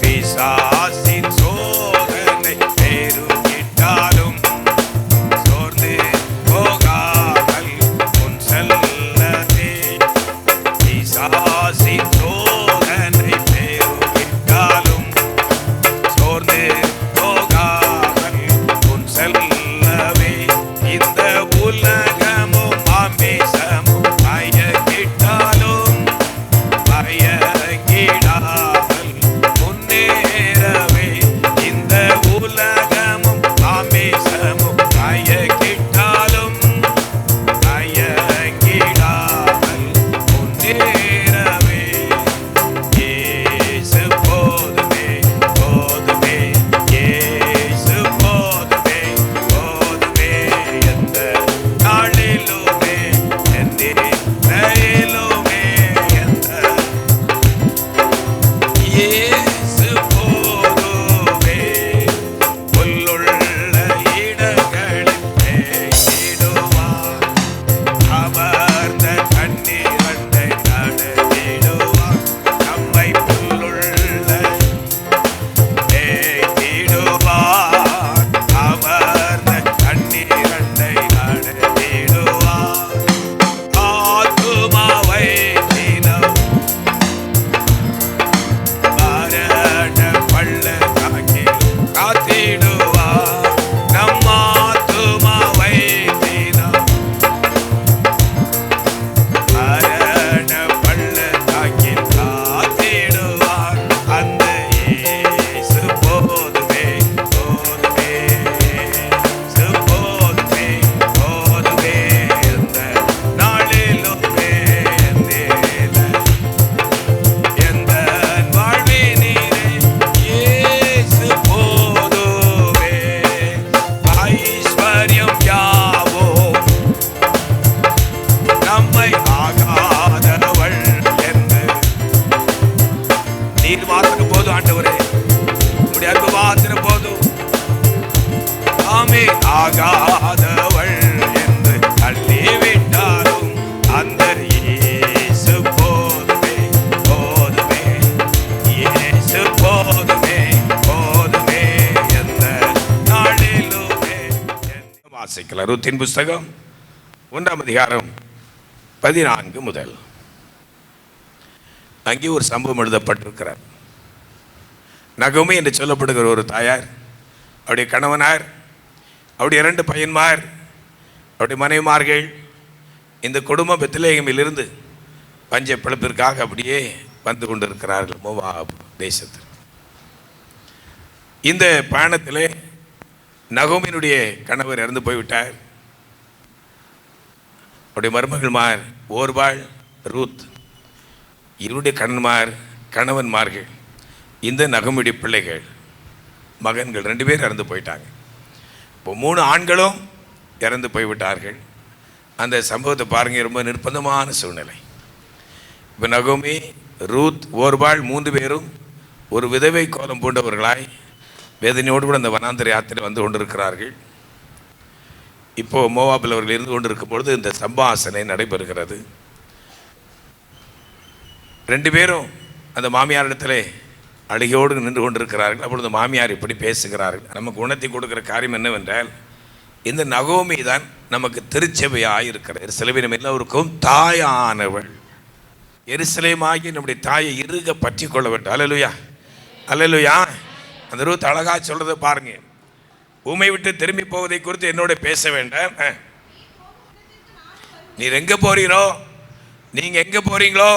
pisar வாசிக்கலாம் ருத்தின் புஸ்தகம் ஒன்றாம் அதிகாரம் பதினான்கு முதல். அங்கே ஒரு சம்பவம் எழுதப்பட்டிருக்கிறார். நகமே என்று சொல்லப்படுகிற ஒரு தாயார் அவருடைய கணவனார் அவருடைய இரண்டு பையன்மார் அவருடைய மனைவிமார்கள் இந்த குடும்ப பெத்திலேகமிலிருந்து பஞ்ச பிழப்பிற்காக அப்படியே வந்து கொண்டிருக்கிறார்கள் மோவாப் தேசத்தில். இந்த பயணத்திலே நகோமினுடைய கணவர் இறந்து போய்விட்டார். அவருடைய மருமகள்மார் ஓர்வாள் ரூத் இவருடைய கணன்மார் கணவன்மார்கள் இந்த நகமுடைய பிள்ளைகள் மகன்கள் ரெண்டு பேர் இறந்து போயிட்டாங்க. இப்போ மூணு ஆண்களும் இறந்து போய்விட்டார்கள். அந்த சம்பவத்தை பாருங்க ரொம்ப நிர்பந்தமான சூழ்நிலை. இப்போ நகோமி ரூத் ஓர்பாள் மூன்று பேரும் ஒரு விதவை கோலம் பூண்டவர்களாய் வேதனையோடு கூட அந்த வனாந்தர யாத்திரை வந்து கொண்டிருக்கிறார்கள். இப்போது மோவாபில் அவர்கள் இருந்து கொண்டிருக்கும் பொழுது இந்த சம்பாசனை நடைபெறுகிறது. ரெண்டு பேரும் அந்த மாமியாரிடத்தில் அழுகையோடு நின்று கொண்டிருக்கிறார்கள். அப்பொழுது மாமியார் இப்படி பேசுகிறார்கள். நமக்கு உணர்த்தி கொடுக்குற காரியம் என்னவென்றால் இந்த நகோமி தான் நமக்கு திருச்சபையாக இருக்கிறார். சிலவினம் எல்லோருக்கும் தாயானவள். எருசலேமாகி நம்முடைய தாயை இறுக பற்றி கொள்ள வேண்டும் அலலுயா அலலுயா அந்த ரூத் அழகாக சொல்கிறத பாருங்க. உமை விட்டு திரும்பி போவதை குறித்து என்னோட பேச வேண்டாம். ஆ. நீர் எங்கே போறீங்களோ நீங்கள் எங்கே போகிறீங்களோ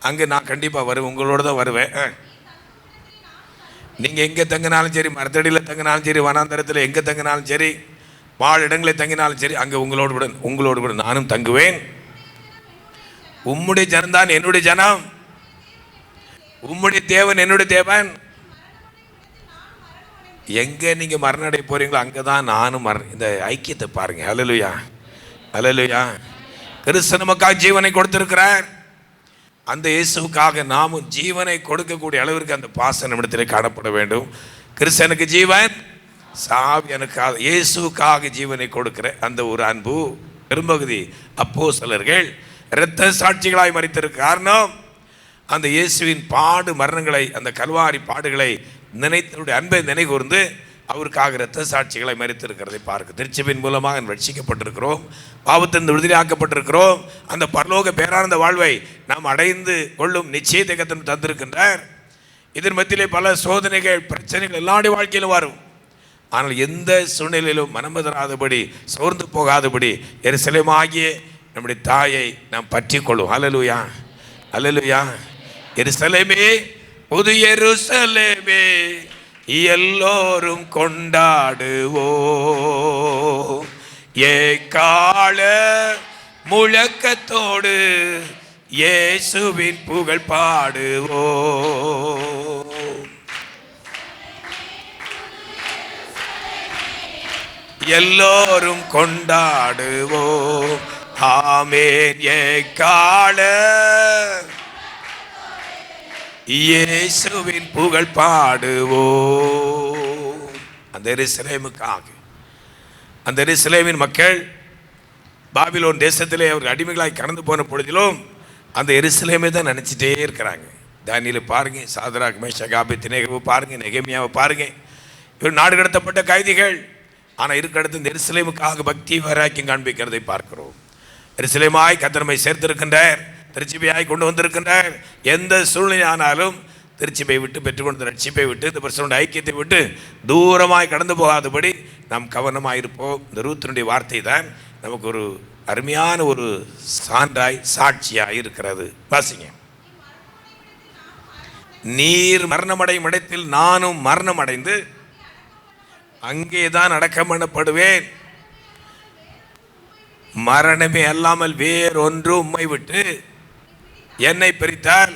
அங்கே நான் கண்டிப்பாக வருவேன். உங்களோட தான் வருவேன். ஆ. எங்கே தங்கினாலும் சரி மரத்தடியில் தங்கினாலும் சரி வனாந்தரத்தில் எங்கே தங்கினாலும் சரி வாழ் இடங்களில் தங்கினாலும் சரி அங்கே உங்களோடு கூட உங்களோடு கூட நானும் தங்குவேன். உம்முடைய ஜனம்தான் என்னுடைய ஜனம். உம்முடைய தேவன் என்னுடைய தேவன். எங்கே நீங்கள் மரணடை அங்கே தான் நானும் மரண இந்த ஐக்கியத்தை பாருங்கள் அலலுயா அலலுயா கிறிஸ்து நமக்காக ஜீவனை கொடுத்துருக்கிறார். அந்த இயேசுவுக்காக நாமும் ஜீவனை கொடுக்கக்கூடிய அளவிற்கு அந்த பாச நிமிடத்தில் காணப்பட வேண்டும். கிறிஸ்தனுக்கு ஜீவன் சாவி எனக்காக இயேசுக்காக ஜீவனை கொடுக்கிற அந்த ஒரு அன்பு பெரும்பகுதி அப்போ சிலர்கள் இரத்த சாட்சிகளாய் மறித்திருக்க காரணம் அந்த இயேசுவின் பாடு மரணங்களை அந்த கல்வாரி பாடுகளை நினைத்தனுடைய அன்பை நினைகூர்ந்து அவருக்காக இரத்த சாட்சிகளை மறித்திருக்கிறதை பார்க்க. திருச்சபின் மூலமாக ரட்சிக்கப்பட்டிருக்கிறோம். பாவத்திலிருந்து விடுதலையாக்கப்பட்டிருக்கிறோம். அந்த பரலோக பேரானந்த வாழ்வை நாம் அடைந்து கொள்ளும் நிச்சயத்தை கத்தன் தந்திருக்கின்றார். இதன் மத்தியிலே பல சோதனைகள் பிரச்சனைகள் எல்லாருடைய வாழ்க்கையிலும் வரும். ஆனால் எந்த சூழ்நிலையிலும் மனமதராதபடி சோர்ந்து போகாதபடி எரிசலமாகிய நம்முடைய தாயை நாம் பற்றி கொள்ளும் அலலுயா அலலுயா எரிசலமே புது எருசலேமே எல்லோரும் கொண்டாடுவோ ஏ கால முழக்கத்தோடு இயேசுவின் புகழ் பாடுவோ எல்லோரும் கொண்டாடுவோம். ஆமேன். ஏ கால இயேசுவின் புகழ் பாடுவோ அந்த எருசலேமுக்காக. அந்த எருசலேமின் மக்கள் பாபிலோன் தேசத்திலே அவர் அடிமைகளாய் கடந்து போன பொழுதிலும் அந்த எரிசிலேமே தான் நினச்சிட்டே இருக்கிறாங்க. தானியில் பாருங்க சாதராக் மேஷகாபி தினேகவை பாருங்க நெகமியாவை பாருங்க. இவர் நாடு கடத்தப்பட்ட கைதிகள். ஆனால் இருக்கடுத்து இந்த எருசலேமுக்காக பக்தி வராக்கியம் காண்பிக்கிறதை பார்க்கிறோம். எரிசிலேமாய் கத்தனமை சேர்த்திருக்கின்றார். திருச்சிபையாய் கொண்டு வந்திருக்கின்றார். எந்த சூழ்நிலை ஆனாலும் திருச்சிபை விட்டு பெற்றுக்கொண்ட ரட்சிப்பை விட்டு இந்த பிரசனுடைய ஐக்கியத்தை விட்டு தூரமாய் கடந்து போகாதபடி நாம் கவனமாக இருப்போம் இந்த ரூத்தினுடைய வார்த்தை தான் நமக்கு ஒரு அருமையான ஒரு சான்றாய் சாட்சியாக இருக்கிறது. வாசிங்க. நீர் மரணமடையும் இடத்தில் நானும் மரணம் அடைந்து அங்கேதான் அடக்கம் பண்ணப்படுவேன். மரணமே அல்லாமல் வேறொன்று உம்மை விட்டு என்னை பிரித்தால்.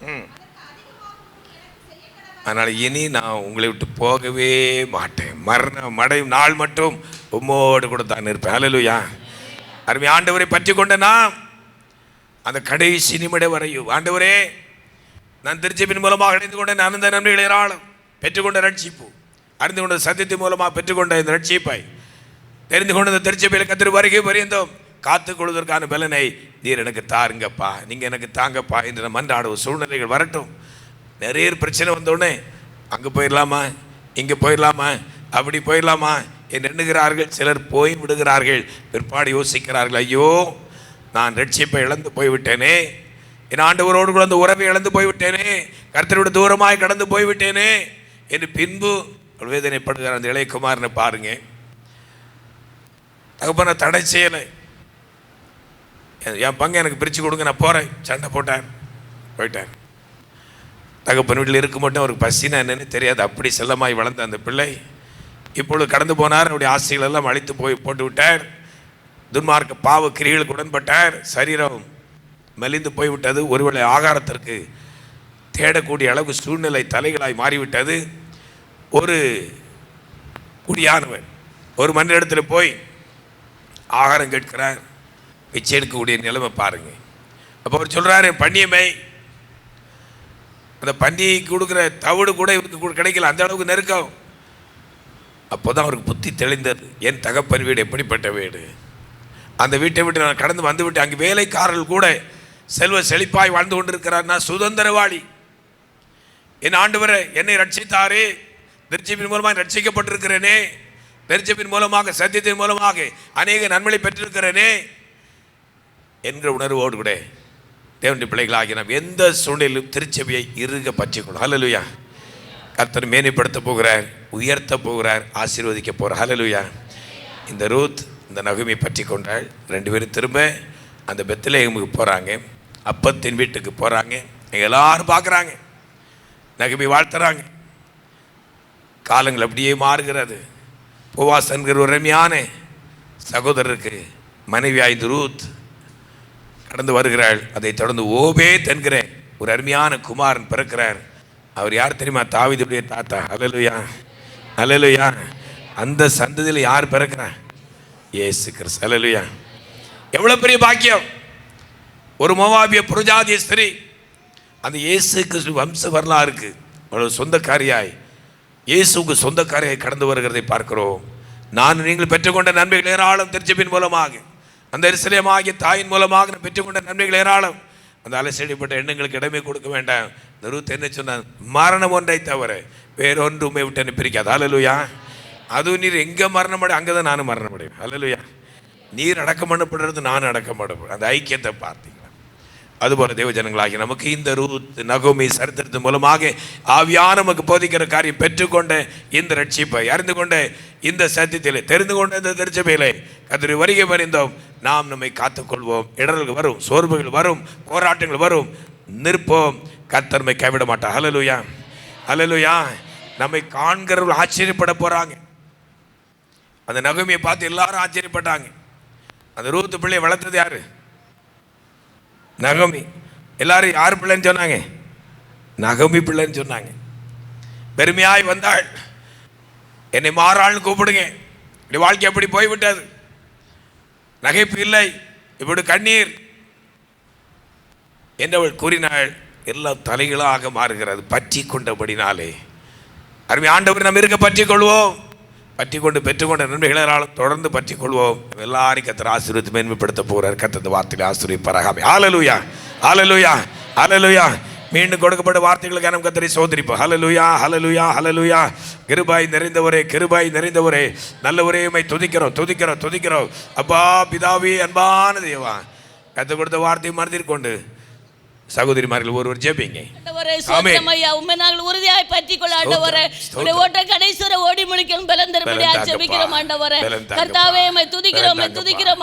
ம். அதனால் இனி நான் உங்களை விட்டு போகவே மாட்டேன். மரணம் அடையும் நாள் மட்டும் உம்மோடு கூட தான் இருப்பேன். அலலுயா அருமை ஆண்டவரை பற்றி கொண்ட நாம் அந்த கடைசி நிமிடம் வரையும். ஆண்டவரே நான் திருச்சிப்பின் மூலமாக அடைந்து கொண்ட அனந்த நன்மைகள் ஏராளம் பெற்றுக்கொண்ட ரட்சிப்பு அறிந்து கொண்ட சத்தியத்தின் மூலமாக பெற்றுக்கொண்ட இந்த ரட்சிப்பை தெரிந்து கொண்ட இந்த திருச்சிப்பையில் கத்திரி வருகை பரியந்தோம் காத்துக்கொள்வதற்கான பலனை நீர் எனக்கு தாருங்கப்பா. நீங்கள் எனக்கு தாங்கப்பா என்று மன்றாடும் சூழ்நிலைகள் வரட்டும். நிறைய பிரச்சனை வந்தோடனே அங்கே போயிடலாமா? இங்கே போயிடலாமா? அப்படி போயிடலாமா? என்று எண்ணுகிறார்கள். சிலர் போய் விடுகிறார்கள். பிற்பாடு யோசிக்கிறார்கள் ஐயோ நான் ரட்சிப்பை இழந்து போய்விட்டேனே. என் ஆண்டவரோடு கூட அந்த உறவை இழந்து போய்விட்டேனே. கருத்தரோட தூரமாய் கடந்து போய்விட்டேனே. என்று பின்பு வேதனைப்படுகிறார் அந்த இளையகுமார்னு பாருங்க. தகப்பனை தடை செய்யலை. என் பங்கு எனக்கு பிரித்து கொடுங்க நான் போகிறேன் சண்டை போட்டேன். போயிட்டேன். தகப்பன் வீட்டில் இருக்க மட்டும் அவருக்கு பசினா என்னன்னு தெரியாது. அப்படி செல்லமாய் வளர்ந்த அந்த பிள்ளை இப்பொழுது கடந்து போனார். அவருடைய ஆசைகள் எல்லாம் அழித்து போய் போட்டு விட்டார். துன்மார்க்க பாவ கிரிகளுக்கு உடன்பட்டார். சரீரம் மெலிந்து போய்விட்டது. ஒருவேளை ஆகாரத்திற்கு தேடக்கூடிய அளவு சூழ்நிலை தலைகளாய் மாறிவிட்டது. ஒரு குடியானவன் ஒரு மனிதனிடத்தில் போய் ஆகாரம் கேட்கிறார். பிச்சை எடுக்கக்கூடிய நிலைமை பாருங்க. அப்போ அவர் சொல்கிறாரு பன்னியமை அந்த பன்னியை கொடுக்குற தவிடு கூட இவருக்கு கிடைக்கல அந்த அளவுக்கு நெருக்கம். அப்போ தான் அவருக்கு புத்தி தெளிந்தது. என் தகப்பன் வீடு எப்படிப்பட்ட வீடு? அந்த வீட்டை விட்டு நான் கடந்து வந்து விட்டு அங்கே வேலைக்காரர்கள் கூட செல்வ செழிப்பாய் வாழ்ந்து கொண்டிருக்கிறார்னா சுதந்திரவாளி. என் ஆண்டவரை என்னை ரட்சித்தாரே. திருச்சிப்பின் மூலமாக ரட்சிக்கப்பட்டிருக்கிறேனே. திருச்சிப்பின் மூலமாக சத்தியத்தின் மூலமாக அநேக நன்மைகளை பெற்றிருக்கிறேனே. என்கிற உணர்வோடு கூட தேவனுடைய பிள்ளைகளாகி நாம் எந்த சூழ்நிலையிலும் திருச்சபையை இறுக பற்றிக்கொள்ளும் ஹலலுயா கர்த்தர் மேனிப்படுத்த போகிறார் உயர்த்த போகிறார் ஆசீர்வதிக்க போகிறார். ஹலலுயா இந்த ரூத் இந்த நகுமை பற்றி கொண்டாள். ரெண்டு பேரும் திரும்ப அந்த பெத்திலேகமுக்கு போகிறாங்க அப்பத்தின் வீட்டுக்கு போகிறாங்க எல்லாரும் பார்க்குறாங்க. நகுமி வாழ்த்துறாங்க. காலங்கள் அப்படியே மாறுகிறது. பூவாசன்கிற என்கிற ஒரு அருமையான சகோதரருக்கு மனைவி ஆய்ந்து ரூத் கடந்து வருகிறாள். அதை தொடர்ந்து ஓபே என்கிற ஒரு அருமையான குமாரன் பிறக்கிறார். அவர் யார் தெரியுமா? தாவிதுடைய தாத்தா. அலலுயா அலலுயா அந்த சந்ததியில் யார் பிறக்கிறா ஏசு கிறிஸ்து. அலலுயா எவ்வளோ பெரிய பாக்கியம். ஒரு மோவாபிய புரஜாதீஸ்வரி ஸ்திரீ. அந்த இயேசு கிறிஸ்து வம்ச வரலாறுக்கு அவ்வளோ சொந்தக்காரியாய் இயேசுக்கு சொந்தக்காரியாய் கடந்து வருகிறதை பார்க்கிறோம். நான் நீங்கள் பெற்றுக்கொண்ட நன்மைகள் ஏராளம் திருச்சபின் மூலமாக. அந்த எருசலேமாகிய தாயின் மூலமாக நான் பெற்றுக்கொண்ட நன்மைகள் ஏராளம். அந்த அலசடிப்பட்ட எண்ணங்களுக்கு இடமே கொடுக்க வேண்டாம். இந்த ரூத் என்ன சொன்னான்? மரணம் ஒன்றை தவிர வேறொன்று உண்மை விட்டு பிரிக்காது. அலலுயா அதுவும் நீர் எங்கே மரணம் அடை அங்கே தான் நானும் மரணம் அடைவேன். நீர் அடக்கம் பண்ணப்படுறது நானும் அடக்கம் பண்ணப்படுறேன் அந்த ஐக்கியத்தை பார்த்தேன் அதுபோல தேவ ஜனங்களாகி நமக்கு இந்த ரூத் நகோமி சரித்திரத்தின் மூலமாக ஆவியான நமக்கு போதிக்கிற காரியம் பெற்றுக்கொண்ட இந்த ரட்சிப்பை அறிந்து கொண்ட இந்த சத்தியத்திலே தெரிந்து கொண்ட இந்த திருச்சபையிலே கத்திரி வருகை வரைந்தோம் நாம் நம்மை காத்துக்கொள்வோம். இடர்கள் வரும் சோர்வுகள் வரும் போராட்டங்கள் வரும். நிற்போம். கத்தர்மை கைவிட மாட்டார். ஹலலுயா ஹலலுயா நம்மை காண்கிறவர்கள் ஆச்சரியப்பட போகிறாங்க அந்த நகமியை பார்த்து எல்லாரும் ஆச்சரியப்பட்டாங்க. அந்த ரூத்து பிள்ளையை வளர்த்தது யாரு? நகமி. எல்லாரும் யார் பிள்ளைன்னு சொன்னாங்க? நகமி பிள்ளைன்னு சொன்னாங்க. பெருமையாய் வந்தாள். என்னை மாறாள்னு கூப்பிடுங்க. இப்படி வாழ்க்கை அப்படி போய்விட்டது? நகைப்பு இல்லை. இப்படி கண்ணீர். என்றவள் கூறினாள் எல்லாம் தலைகளாக மாறுகிறது. பற்றி கொண்டபடினாலே. அருமை ஆண்டவர் நம்ம இருக்க பற்றி கொள்வோம். பற்றி கொண்டு பெற்றுக்கொண்ட நன்மைகளாலும் தொடர்ந்து பற்றி கொள்வோம் எல்லாரையும் கத்தர் ஆசீர்வத்து மேன்மைப்படுத்த போகிறார் கத்தந்த வார்த்தையில் ஆசீர்வதிப்பாராக. ஆலலுயா ஆலலுயா ஆலலுயா மீண்டும் கொடுக்கப்பட்ட வார்த்தைகளுக்கு நம்ம கத்தரை சோதரிப்போம். ஹலலுயா ஹலலுயா ஹலலுயா கிருபாய் நிறைந்தவரே கிருபாய் நிறைந்தவரே. நல்ல உரையுமை துதிக்கிறோம் துதிக்கிறோம் துதிக்கிறோம். அப்பா பிதாவி அன்பான தேவா. கற்றுக் கொடுத்த வார்த்தையை மறந்திருக்கொண்டு. சகோதரிமார்கள் ஒருவர் ஜெபிங்க. உண்மை உறுதியாய் பற்றி கொள்ள ஆண்டவரே. ஓட்ட கடைசுர ஓடி முழிக்கும் பலந்தரபடியாக ஜெபிக்கிறோம் துதிக்கிறோம்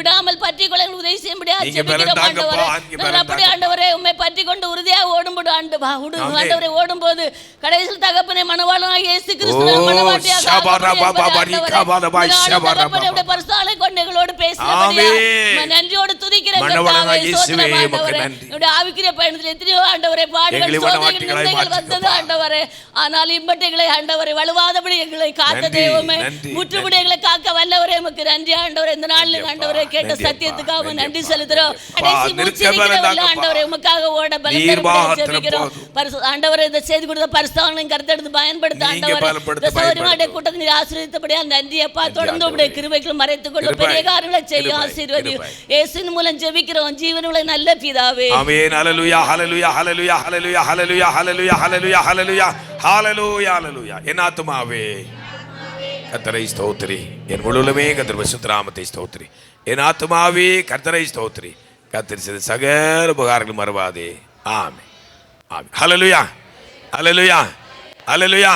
விடாமல் பற்றி கொள்ள உதவி செய்யும்படியாக ஆண்டவரே. நாங்கள் அப்படி ஆண்டவரே. உம்மை பற்றி கொண்டு உறுதியாக ஓடும்போது ஓடும்போது கடைசியில் தகப்பனை மனவாளனாக இயேசு கிறிஸ்து மனவாட்டியாக நன்றியோடு துதி துதிக்கிற கர்த்தாவே சோத்திரம் ஆண்டவரே என்னுடைய ஆவிக்கிற பயணத்தில் எத்தனையோ ஆண்டவரை பாடுகள் சோதனைகள் வந்தது ஆண்டவரே. ஆனால் இம்பட்டைகளை ஆண்டவரை வலுவாதபடி எங்களை காத்த தெய்வமே. முற்றுமுடி எங்களை காக்க வல்லவரே உமக்கு நன்றி ஆண்டவரே. இந்த நாளில் ஆண்டவரே கேட்ட சத்தியத்துக்காக நன்றி செலுத்துறோம் மறைத்துக் கொள்ள பெரிய காரியங்களை செய்ய மூலம் மூலம் ஜெபிக்கிறோம் ஜீவனுள்ள நல்ல பிதாவே ஆமென் ஹalleluya ஹalleluya ஹalleluya ஹalleluya ஹalleluya ஹalleluya ஹalleluya ஹalleluya ஹalleluya ஹalleluya என் ஆத்துமாவே கர்த்தரை ஸ்தோத்திரி என் முழுவதுமே கர்த்தர் பரிசுத்தராமத்தை ஸ்தோத்திரி என் ஆத்துமாவே கர்த்தரை ஸ்தோத்திரி கர்த்தர் செய்த சகல உபகாரங்கள் மறவாதே ஆமென் ஆமென் ஹalleluya ஹalleluya ஹalleluya